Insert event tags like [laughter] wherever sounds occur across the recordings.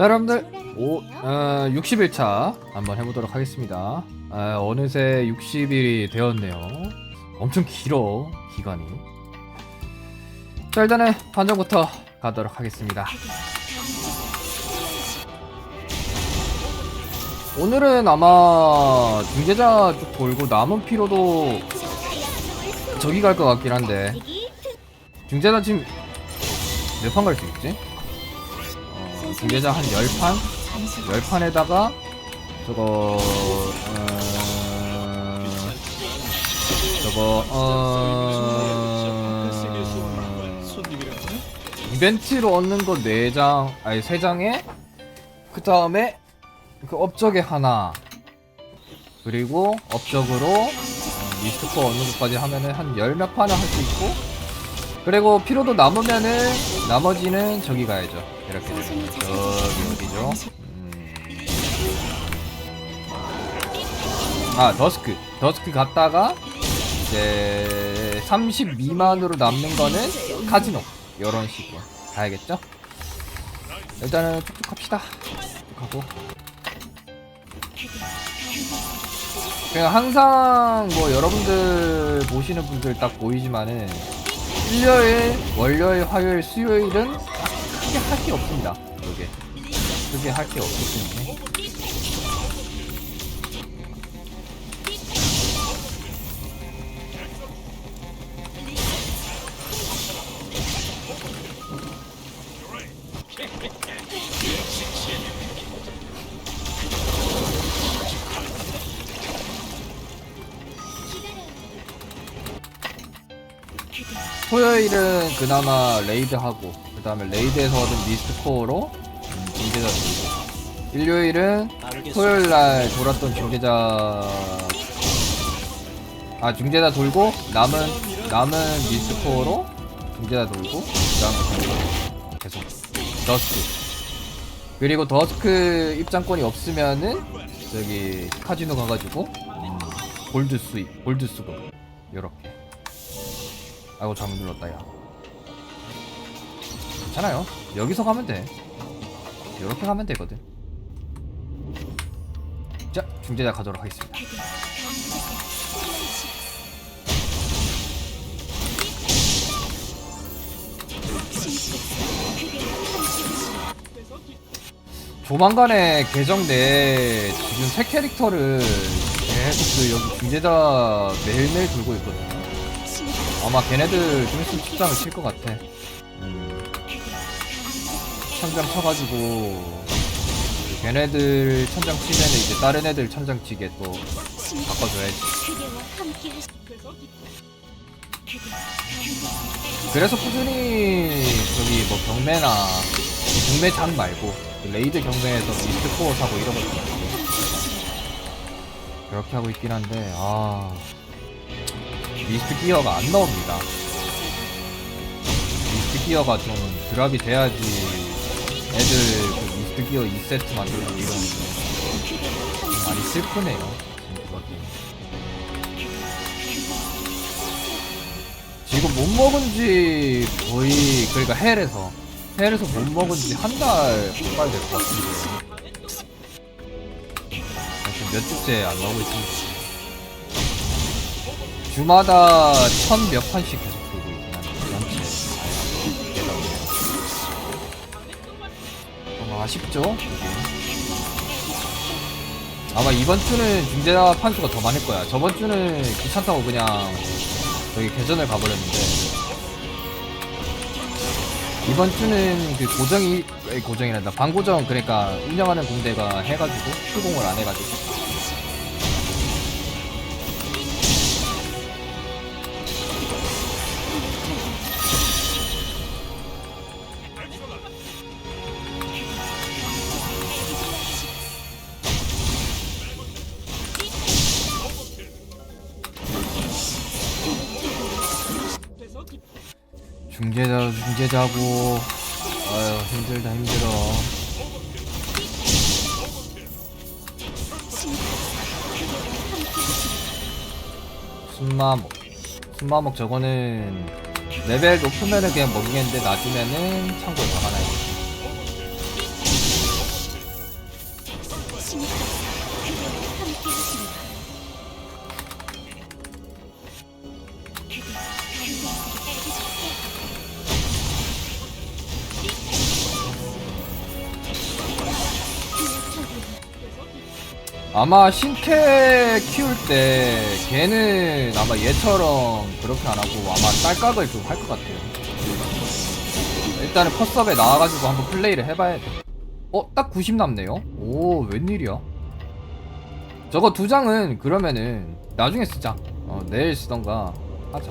자 여러분들. 오, 어, 60일차 한번 해보도록 하겠습니다. 아, 어느새 60일이 되었네요. 엄청 길어 기간이. 자 일단은 판정부터 가도록 하겠습니다. 오늘은 아마 중계자 쪽 돌고 남은 피로도 저기 갈 것 같긴 한데. 중계자 지금 몇 판 갈 수 있지? 어, 중계자 한 10판? 10판에다가 저거 어... 저거 어... 이벤트로 얻는 거 4장 아니 3장에 그 다음에 그 업적에 하나 그리고 업적으로 어, 미스트코 얻는 것까지 하면은 한 열 몇 판을 할 수 있고 그리고 피로도 남으면은 나머지는 저기 가야죠. 이렇게 저기 어디죠. 음. 아 더스크. 더스크 갔다가 이제 30 미만으로 남는 거는 카지노. 이런 식으로. 가야겠죠? 일단은 쭉쭉 갑시다. 쭉 가고. 그냥 항상 뭐 여러분들 보시는 분들 딱 보이지만은 일요일, 월요일, 화요일, 수요일은 크게 할 게 없습니다. 이게 크게 할 게 없기 때문에 토요일은 그나마 레이드하고 그 다음에 레이드에서 얻은 미스트 코어로 음, 중계자 돌고. 일요일은 토요일날 돌았던 중계자 아 중계자 돌고 남은 남은 미스트 코어로 중계자 돌고 그 다음 계속 더스크. 그리고 더스크 입장권이 없으면은 저기 카지노 가가지고 음, 골드 수입 골드 수급. 요렇게 아이고 잘못 눌렀다 야. 괜찮아요. 여기서 가면 돼. 이렇게 가면 되거든. 자 중재자 가도록 하겠습니다. 조만간에 내에 지금 새 캐릭터를 계속 그 여기 중재자 매일매일 들고 있거든요 아마 걔네들 좀 있으면 출장을 칠 것 같아. 음. 천장 쳐가지고 걔네들 천장 치면은 이제 다른 애들 천장 치게 또 바꿔줘야지. 그래서 꾸준히 저기 뭐 경매나 경매 장 말고 그 레이드 경매에서 미스트 코어 사고 이런 거 그렇게 하고 있긴 한데 아. 미스트 기어가 안 나옵니다. 미스트 기어가 좀 드랍이 돼야지 애들 그 미스트 기어 2세트 만들고 이러는데 좀 많이 슬프네요. 지금 못 먹은 지 거의 그러니까 헬에서 헬에서 못 먹은 지 한 달 가까이 될 것 같은데 지금 몇 주째 안 나오고 있습니다. 주마다 천 몇 판씩 계속 돌고 있긴 한데 게다 좀 아쉽죠? 그게. 아마 이번 주는 중재자 판수가 더 많을 거야. 저번 주는 귀찮다고 그냥 저기 개전을 가버렸는데. 이번 주는 그 고정이 고정이란다. 방고정 그러니까 운영하는 공대가 해가지고 수공을 안 해가지고 중재자 중재자고. 아유 힘들다 힘들어. 순마목. 순마목 저거는 레벨 높으면은 그냥 먹이겠는데 낮으면은 창고에 박아 아마 신캐 키울 때 걔는 아마 얘처럼 그렇게 안 하고 아마 딸깍을 좀 할 것 같아요. 일단은 컷섭에 나와가지고 한번 플레이를 해봐야 돼. 어, 딱 90 남네요? 오, 웬일이야? 저거 두 장은 그러면은 나중에 쓰자. 어, 내일 쓰던가 하자.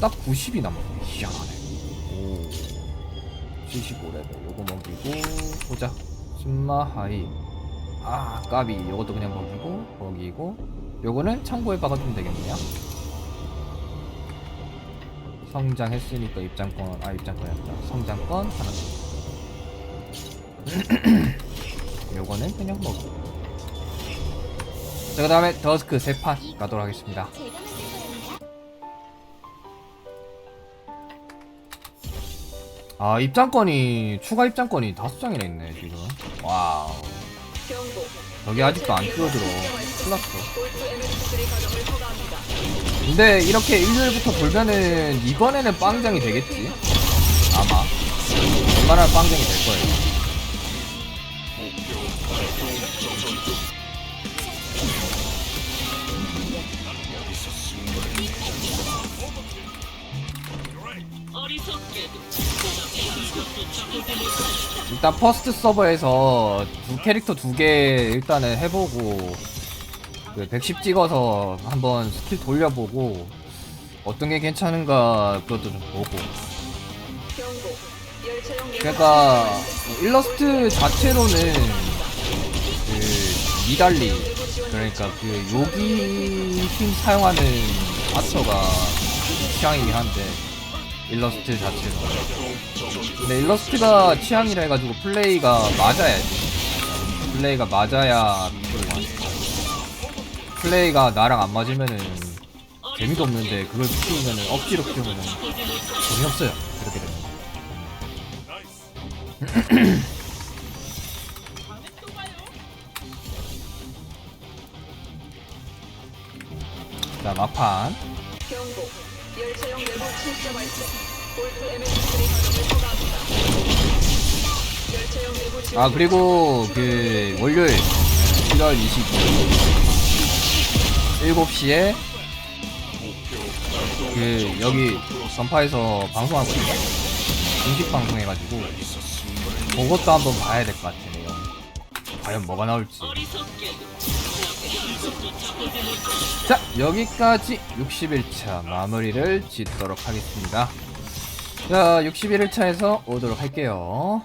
딱 90이 남네. 희한하네. 오. 75레벨. 요거 먹이고, 보자. 신마 하이. 아 까비. 요것도 그냥 먹이고 먹이고. 요거는 참고해 박아주면 되겠네요. 성장했으니까 입장권 아 입장권이었다 성장권 하나 더. [clears throat] 요거는 그냥 먹고 자그 다음에 더스크 세판 가도록 하겠습니다. 아 입장권이 추가 입장권이 다섯 장이나 있네 지금. 와우 여기 아직도 안 줄어들어. 큰일 났어. 근데 이렇게 일요일부터 돌면은 이번에는 빵장이 되겠지? 아마. 웬만하면 빵장이 될 거예요 일단 퍼스트 서버에서 두 캐릭터 두 개 일단은 해보고 그 110 찍어서 한번 스킬 돌려보고 어떤 게 괜찮은가 그것도 좀 보고. 그러니까 뭐 일러스트 자체로는 그 미달리 그러니까 그 요기 힘 사용하는 아처가 취향이긴 한데 일러스트 자체로 근데 일러스트가 취향이라 해가지고 플레이가 맞아야지 플레이가 맞아야 플레이가 나랑 안 맞으면은 재미도 없는데 그걸 키우면은 억지로 키우면은 재미없어요. 그렇게 되면. [clears throat] 자 막판. 열차용 내부 침투 발생. 볼트 MS들이 가동을 허가합니다. 열차용 내부 침투 아 그리고 그 월요일 1월 22일 7시에 그 여기 전파에서 방송하거든요 공식 방송해가지고 그것도 한번 봐야 될 것 같네요 과연 뭐가 나올지 자 여기까지 61차 마무리를 짓도록 하겠습니다. 자 61차에서 오도록 할게요